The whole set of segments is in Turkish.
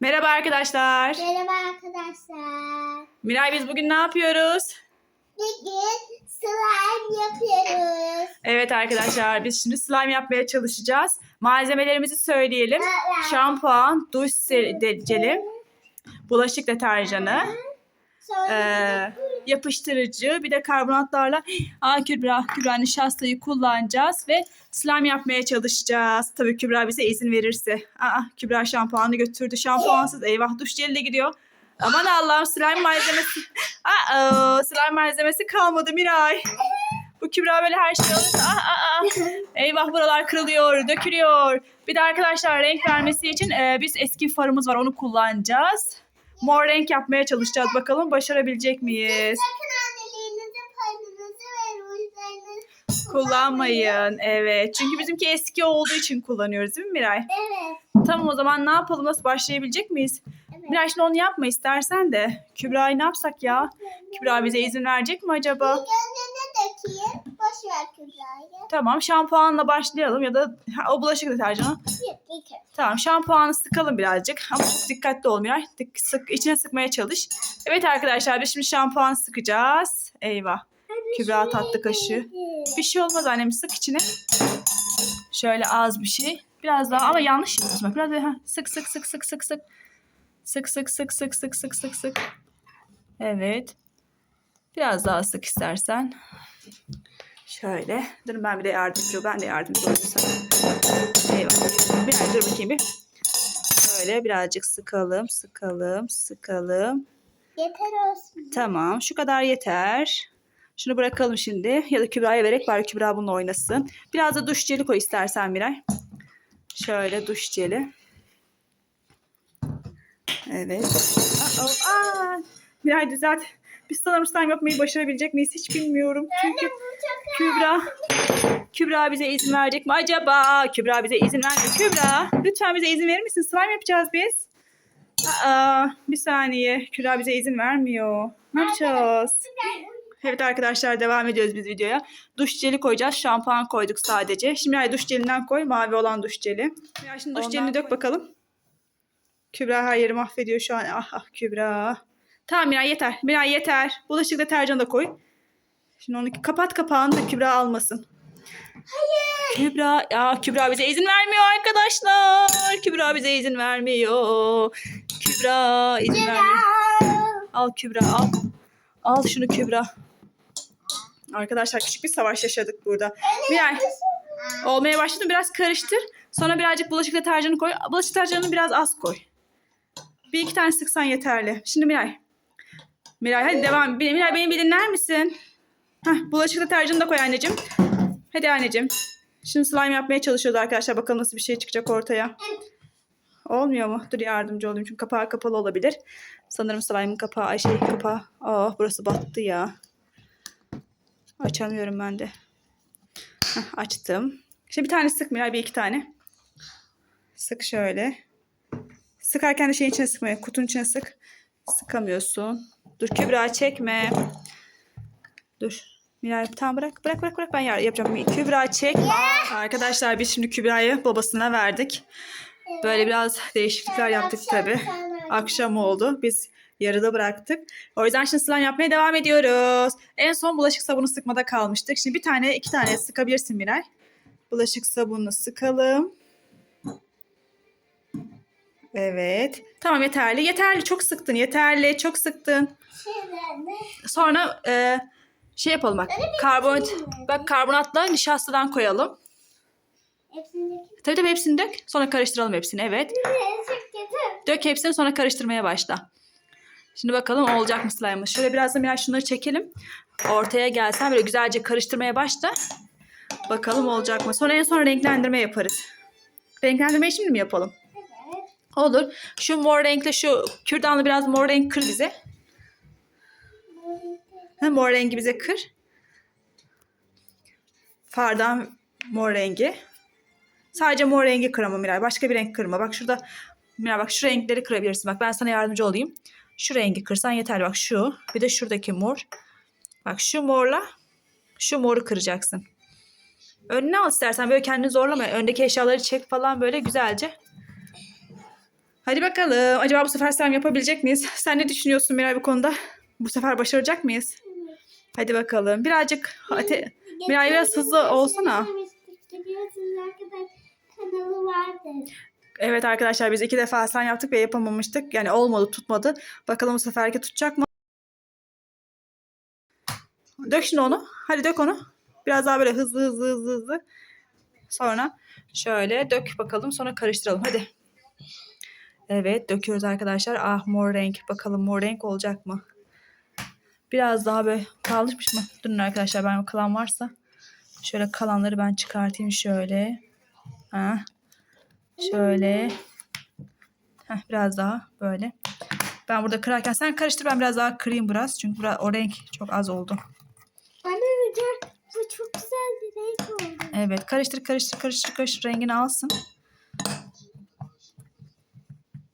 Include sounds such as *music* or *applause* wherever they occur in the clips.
Merhaba arkadaşlar. Merhaba arkadaşlar. Miray biz bugün ne yapıyoruz? Bugün slime yapıyoruz. Evet arkadaşlar biz şimdi slime yapmaya çalışacağız. Malzemelerimizi söyleyelim. Şampuan, duş jeli, bulaşık deterjanı, eee, yapıştırıcı, bir de karbonatlarla Aa, Kübra, Kübra nişastayı kullanacağız ve slime yapmaya çalışacağız. Tabii Kübra bize izin verirse. Aa, Kübra şampuanı götürdü. Şampuansız eyvah duş jeli de gidiyor. Aman Allah'ım slime malzemesi. Aa, slime malzemesi kalmadı Miray. Bu Kübra böyle her şey alırsa aa, aa, aa. eyvah buralar kırılıyor, dökülüyor. Bir de arkadaşlar renk vermesi için e, biz eski farımız var onu kullanacağız. Mor renk yapmaya çalışacağız bakalım başarabilecek miyiz? sakın anneliğinizi, paranızı ve rujlarınızı Kullanmayın. Evet. Çünkü bizimki eski olduğu için kullanıyoruz değil mi Miray? Evet. Tamam o zaman ne yapalım? Nasıl başlayabilecek miyiz? Evet. Miray şimdi onu yapma istersen de. Kübra'yı ne yapsak ya? Kübra bize izin verecek mi acaba? İlk önce ne dökeyim? Boş ver Kübra'yı. Tamam şampuanla başlayalım ya da ha, o bulaşık deterjanı. Tamam şampuanı sıkalım birazcık ama çok dikkatli ol Miray. Dik- Sık, içine sıkmaya çalış. Evet arkadaşlar biz şimdi şampuan sıkacağız. Eyvah. Kübra tatlı kaşığı. Bir şey olmaz annem sık içine. Şöyle az bir şey. Biraz daha ama yanlış yapıyorsun. Biraz daha sık sık sık sık sık sık. Sık sık sık sık sık sık sık sık. Evet. Biraz daha sık istersen. Şöyle. Dur ben bir de yardımcı Ben de yardımcı olayım sana. Eyvah. Biraz dur bakayım bir. Şöyle birazcık sıkalım, sıkalım, sıkalım. Yeter olsun. Tamam şu kadar yeter. Şunu bırakalım şimdi. Ya da Kübra'ya vererek bari Kübra bununla oynasın. Biraz da duş jeli koy istersen Miray. Şöyle duş jeli. Evet. Aa, aa. Miray düzelt. Biz sanırım slime yapmayı başarabilecek miyiz hiç bilmiyorum. Çünkü Kübra Kübra bize izin verecek mi acaba? Kübra bize izin vermiyor. Kübra lütfen bize izin verir misin? Slime yapacağız biz. Aa, bir saniye. Kübra bize izin vermiyor. Ne yapacağız? Evet arkadaşlar devam ediyoruz biz videoya. Duş jeli koyacağız. Şampuan koyduk sadece. Şimdi Miray duş jelinden koy. Mavi olan duş jeli. Miray şimdi duş Ondan jelini dök koy. bakalım. Kübra her yeri mahvediyor şu an. Ah ah Kübra. Tamam Miray yeter. Miray yeter. Bulaşık deterjanı da koy. Şimdi onu kapat kapağını da Kübra almasın. Hayır. Kübra ya Kübra bize izin vermiyor arkadaşlar. Kübra bize izin vermiyor. Kübra izin vermiyor. Al Kübra al. Al şunu Kübra. Arkadaşlar küçük bir savaş yaşadık burada. Miray olmaya başladı biraz karıştır. Sonra birazcık bulaşık deterjanı koy. Bulaşık deterjanını biraz az koy. Bir iki tane sıksan yeterli. Şimdi Miray. Miray hadi devam. Miray beni bir dinler misin? Heh, bulaşık deterjanını da koy anneciğim. Hadi anneciğim. Şimdi slime yapmaya çalışıyoruz arkadaşlar. Bakalım nasıl bir şey çıkacak ortaya. Olmuyor mu? Dur yardımcı olayım çünkü kapağı kapalı olabilir. Sanırım slime'ın kapağı, ay şey kapağı. Aa burası battı ya. Açamıyorum ben de. Heh, açtım. Şimdi bir tane sık Miray bir iki tane. Sık şöyle. Sıkarken de şeyin içine sıkmaya. Kutunun içine sık. Sıkamıyorsun. Dur Kübra çekme. Dur. Miray tamam bırak. Bırak bırak bırak ben yar- yapacağım. Kübra çekme. Arkadaşlar biz şimdi Kübra'yı babasına verdik. Böyle biraz değişiklikler yaptık tabi. Akşam oldu. Biz yarıda bıraktık. O yüzden şimdi slime yapmaya devam ediyoruz. En son bulaşık sabunu sıkmada kalmıştık. Şimdi bir tane iki tane sıkabilirsin Miray. Bulaşık sabununu sıkalım. Evet. Tamam yeterli. Yeterli. Çok sıktın. Yeterli. Çok sıktın. Sonra e, şey yapalım bak. Karbonat, bak karbonatla nişastadan koyalım. Hepsindeki Tabii tabii hepsini dök. Sonra karıştıralım hepsini. Evet. Dök hepsini sonra karıştırmaya başla. Şimdi bakalım olacak mı slime'ımız. Şöyle biraz da biraz şunları çekelim. Ortaya gelsen böyle güzelce karıştırmaya başla. Bakalım olacak mı. Sonra en son renklendirme yaparız. Renklendirmeyi şimdi mi yapalım? Evet. Olur. Şu mor renkle şu kürdanlı biraz mor renk kır bize. Mor rengi bize kır. Fardan mor rengi. Sadece mor rengi kır ama Miray. Başka bir renk kırma. Bak şurada Miray bak şu renkleri kırabilirsin. Bak ben sana yardımcı olayım. Şu rengi kırsan yeterli. Bak şu. Bir de şuradaki mor. Bak şu morla şu moru kıracaksın. Önüne al istersen böyle kendini zorlama. Öndeki eşyaları çek falan böyle güzelce. Hadi bakalım. Acaba bu sefer slime yapabilecek miyiz? Sen ne düşünüyorsun Miray bu konuda? Bu sefer başaracak mıyız? Hadi bakalım. Birazcık ate- Miray biraz hızlı olsana. Biliyorsunuz arkadaşlar kanalı. Evet arkadaşlar biz iki defa slime yaptık ve yapamamıştık. Yani olmadı tutmadı. Bakalım bu seferki tutacak mı? Dök şimdi onu. Hadi dök onu. Biraz daha böyle hızlı hızlı hızlı hızlı. Sonra şöyle dök bakalım. Sonra karıştıralım. Hadi. Evet döküyoruz arkadaşlar. Ah mor renk. Bakalım mor renk olacak mı? Biraz daha böyle kalmış mı? Durun arkadaşlar ben kalan varsa. Şöyle kalanları ben çıkartayım şöyle. Ha. Şöyle. Heh, biraz daha böyle. Ben burada kırarken sen karıştır ben biraz daha kırayım biraz. Çünkü biraz, o renk çok az oldu. Bana hocam bu çok güzel bir renk oldu. Evet karıştır karıştır karıştır karıştır rengini alsın.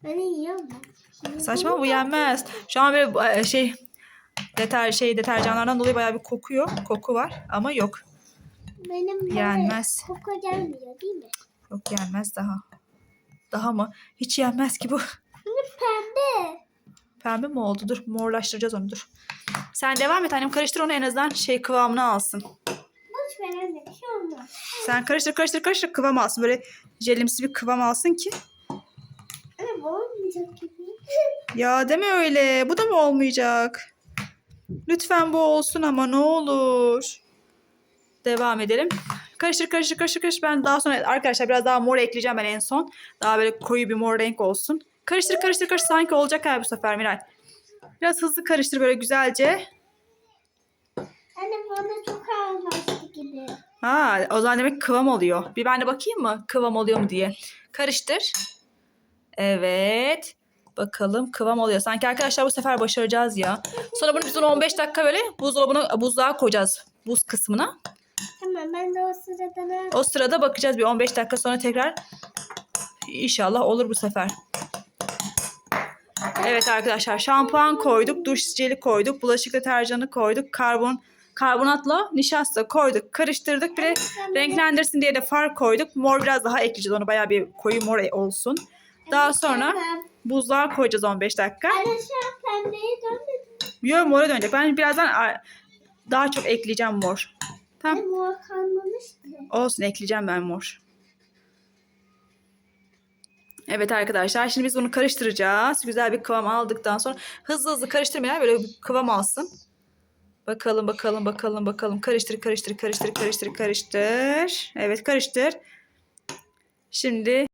Ben yiyorum. Saçma bu yenmez. Şu an böyle e, şey deter şey deterjanlardan dolayı bayağı bir kokuyor. Koku var ama yok. Benim böyle Yenmez. koku gelmiyor değil mi? Yok yenmez daha. Daha mı? Hiç yenmez ki bu. Pembe. Pembe mi oldu? Dur morlaştıracağız onu dur. Sen devam et annem karıştır onu en azından şey kıvamını alsın. Boş ver anne bir şey olmaz. Sen karıştır karıştır karıştır kıvam alsın. Böyle jelimsi bir kıvam alsın ki. Anne bu olmayacak gibi. Ya deme öyle. Bu da mı olmayacak? Lütfen bu olsun ama ne olur. Devam edelim. Karıştır karıştır karıştır karıştır. Ben daha sonra arkadaşlar biraz daha mor ekleyeceğim ben en son. Daha böyle koyu bir mor renk olsun. Karıştır karıştır karıştır. Sanki olacak abi bu sefer Miray. Biraz hızlı karıştır böyle güzelce. Anne bana çok ağırlaştı gibi. Ha, o zaman demek kıvam oluyor. Bir ben de bakayım mı kıvam oluyor mu diye. Karıştır. Evet. Bakalım kıvam oluyor. Sanki arkadaşlar bu sefer başaracağız ya. Sonra bunu biz onu 15 dakika böyle buzdolabına buzluğa koyacağız. Buz kısmına. Tamam ben de o sırada ne O sırada bakacağız bir 15 dakika sonra tekrar. İnşallah olur bu sefer. Evet arkadaşlar şampuan koyduk, duş jeli koyduk, bulaşık deterjanı koyduk, karbon karbonatla nişasta koyduk, karıştırdık. Bir de renklendirsin diye de far koyduk. Mor biraz daha ekleyeceğiz onu bayağı bir koyu mor olsun. Daha sonra. Buzluğa koyacağız 15 dakika. Anne şu an pembeye dönmedi. Yo mora dönecek. Ben birazdan daha çok ekleyeceğim mor. Tamam. Anne mor kalmamıştı. Olsun ekleyeceğim ben mor. Evet arkadaşlar şimdi biz bunu karıştıracağız. Güzel bir kıvam aldıktan sonra hızlı hızlı karıştırmayan böyle bir kıvam alsın. Bakalım bakalım bakalım bakalım. Karıştır karıştır karıştır karıştır karıştır. Evet karıştır. Şimdi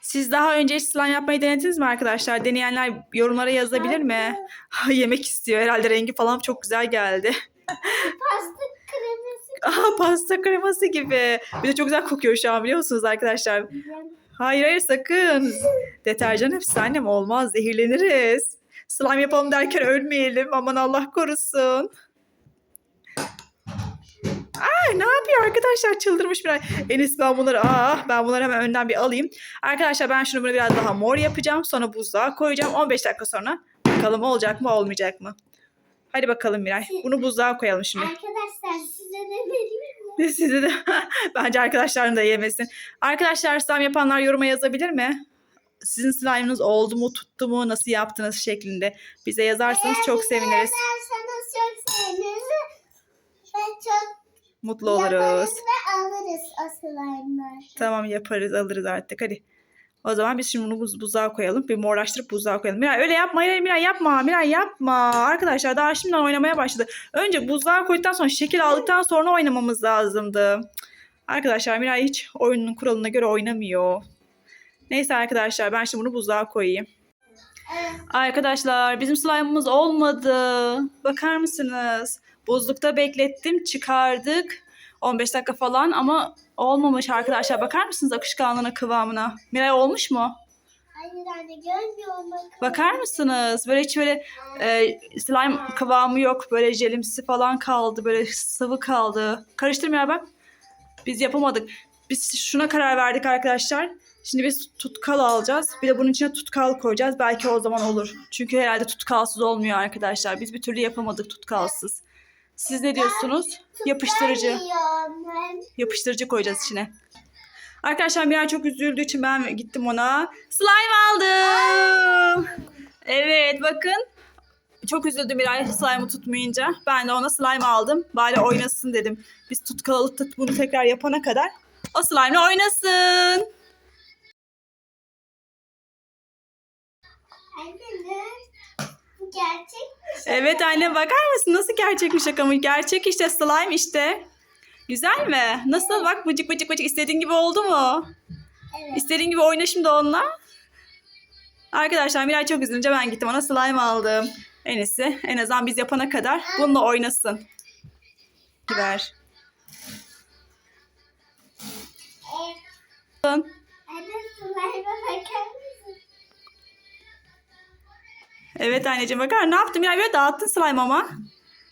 siz daha önce hiç slime yapmayı denediniz mi arkadaşlar? Deneyenler yorumlara yazabilir mi? *laughs* Yemek istiyor herhalde rengi falan çok güzel geldi. *laughs* Pasta kreması. *laughs* Aha pasta kreması gibi. Bir de çok güzel kokuyor şu an biliyor musunuz arkadaşlar? Hayır hayır sakın. Deterjan hepsi annem olmaz zehirleniriz. Slime yapalım derken ölmeyelim aman Allah korusun. Ay ne yapıyor arkadaşlar çıldırmış bir Enis ben bunları ah ben bunları hemen önden bir alayım. Arkadaşlar ben şunu bunu biraz daha mor yapacağım. Sonra buzluğa koyacağım. 15 dakika sonra bakalım olacak mı olmayacak mı? Hadi bakalım Miray. Bunu buzluğa koyalım şimdi. Arkadaşlar size ne vereyim mi? *laughs* Sizi de *laughs* bence arkadaşların da yemesin. Arkadaşlar slime yapanlar yoruma yazabilir mi? Sizin slime'ınız oldu mu, tuttu mu, nasıl yaptınız şeklinde bize yazarsanız çok seviniriz. Yazarsanız çok seviniriz. Ve çok Mutlu yaparız oluruz. ve alırız o slime'ları. Tamam yaparız, alırız artık hadi. O zaman biz şimdi bunu buz, buzluğa koyalım. Bir morlaştırıp buzluğa koyalım. Miray öyle yapma. Miray, Miray yapma. Miray yapma. Arkadaşlar daha şimdiden oynamaya başladı. Önce buzluğa koyduktan sonra şekil aldıktan sonra oynamamız lazımdı. Arkadaşlar Miray hiç oyunun kuralına göre oynamıyor. Neyse arkadaşlar ben şimdi bunu buzluğa koyayım. Evet. Arkadaşlar bizim slime'ımız olmadı. Bakar mısınız? Buzlukta beklettim çıkardık. 15 dakika falan ama olmamış arkadaşlar. Bakar mısınız akışkanlığına kıvamına? Miray olmuş mu? Hayır anne görmüyorum. Bakın. Bakar mısınız? Böyle hiç böyle e, slime kıvamı yok. Böyle jelimsi falan kaldı. Böyle sıvı kaldı. Karıştırmıyor bak. Biz yapamadık. Biz şuna karar verdik arkadaşlar. Şimdi biz tutkal alacağız. Bir de bunun içine tutkal koyacağız. Belki o zaman olur. Çünkü herhalde tutkalsız olmuyor arkadaşlar. Biz bir türlü yapamadık tutkalsız. Siz ne diyorsunuz? Yapıştırıcı. Yapıştırıcı koyacağız içine. Arkadaşlar Miray çok üzüldüğü için ben gittim ona slime aldım. Evet bakın. Çok üzüldü Miray slime'ı tutmayınca. Ben de ona slime aldım. Bari oynasın dedim. Biz tutkalalı tut bunu tekrar yapana kadar o slime'la oynasın. Anne? Evet anne bakar mısın nasıl gerçekmiş şaka Gerçek işte slime işte. Güzel mi? Nasıl bak bıcık bıcık bıcık istediğin gibi oldu mu? Evet. İstediğin gibi oyna şimdi onunla. Arkadaşlar Miray çok üzülünce ben gittim ona slime aldım. En iyisi en azından biz yapana kadar bununla oynasın. Ver. Evet. Anne slime'a bakar Evet anneciğim bakar ne yaptın Miray böyle dağıttın slime ama.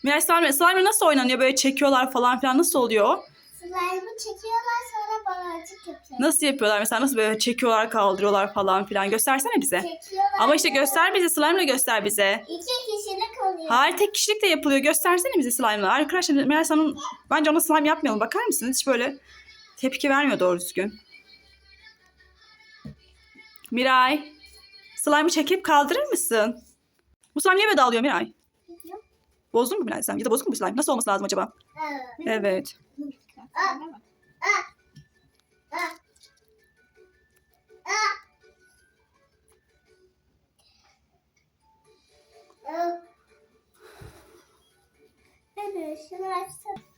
Miray slime, slime nasıl oynanıyor böyle çekiyorlar falan filan nasıl oluyor? Slime'ı çekiyorlar sonra baloncuk yapıyorlar. Nasıl yapıyorlar mesela nasıl böyle çekiyorlar kaldırıyorlar falan filan göstersene bize. Çekiyorlar. Ama işte göster bize slime'la göster bize. İki kişilik oluyor. Hayır tek kişilik de yapılıyor. Göstersene bize slime'la. Arkadaşlar Meral sana bence ona slime yapmayalım. Bakar mısınız? Hiç böyle tepki vermiyor doğru düzgün. Miray. Slime'ı çekip kaldırır mısın? Bu slime niye böyle dağılıyor Miray? Bozdun mu Miray sen? Ya da bozuk mu bu slime? Nasıl olması lazım acaba? Evet.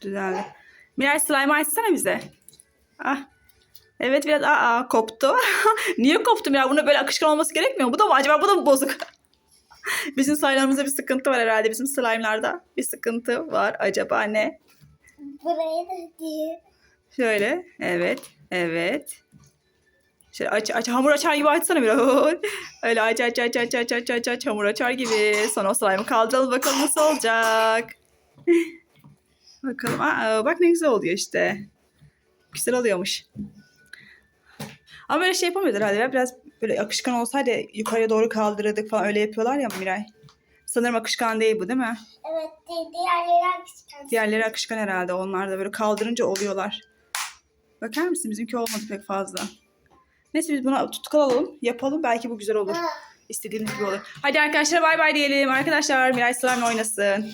Düzeldi. Miray slime açsana bize. Ah. Evet biraz aa koptu. *laughs* Niye koptu Miray? Buna böyle akışkan olması gerekmiyor mu? Bu da mı? Acaba bu da mı bozuk? *laughs* bizim slime'larımızda bir sıkıntı var herhalde. Bizim slime'larda bir sıkıntı var. Acaba ne? Burayı da diye. Şöyle. Evet. Evet. Şöyle aç, aç, hamur açar gibi açsana biraz. *laughs* Öyle aç aç aç aç aç aç aç aç hamur açar gibi. Sonra o slime'ı kaldıralım bakalım nasıl olacak. *laughs* bakalım. Aa, bak ne güzel oluyor işte. Güzel oluyormuş. Ama böyle şey yapamıyoruz herhalde. Biraz böyle akışkan olsaydı yukarıya doğru kaldırırdık falan öyle yapıyorlar ya Miray. Sanırım akışkan değil bu değil mi? Evet, di- diğerleri akışkan. Diğerleri akışkan herhalde. Onlar da böyle kaldırınca oluyorlar. Bakar mısın? Bizimki olmadı pek fazla. Neyse biz buna tutkal alalım. Yapalım. Belki bu güzel olur. Ah, İstediğimiz gibi olur. Hadi arkadaşlar bay bay diyelim. Arkadaşlar Miray Slime oynasın.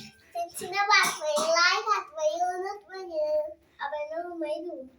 Sesine bakmayı, like atmayı unutmayın. Abone olmayı unutmayın.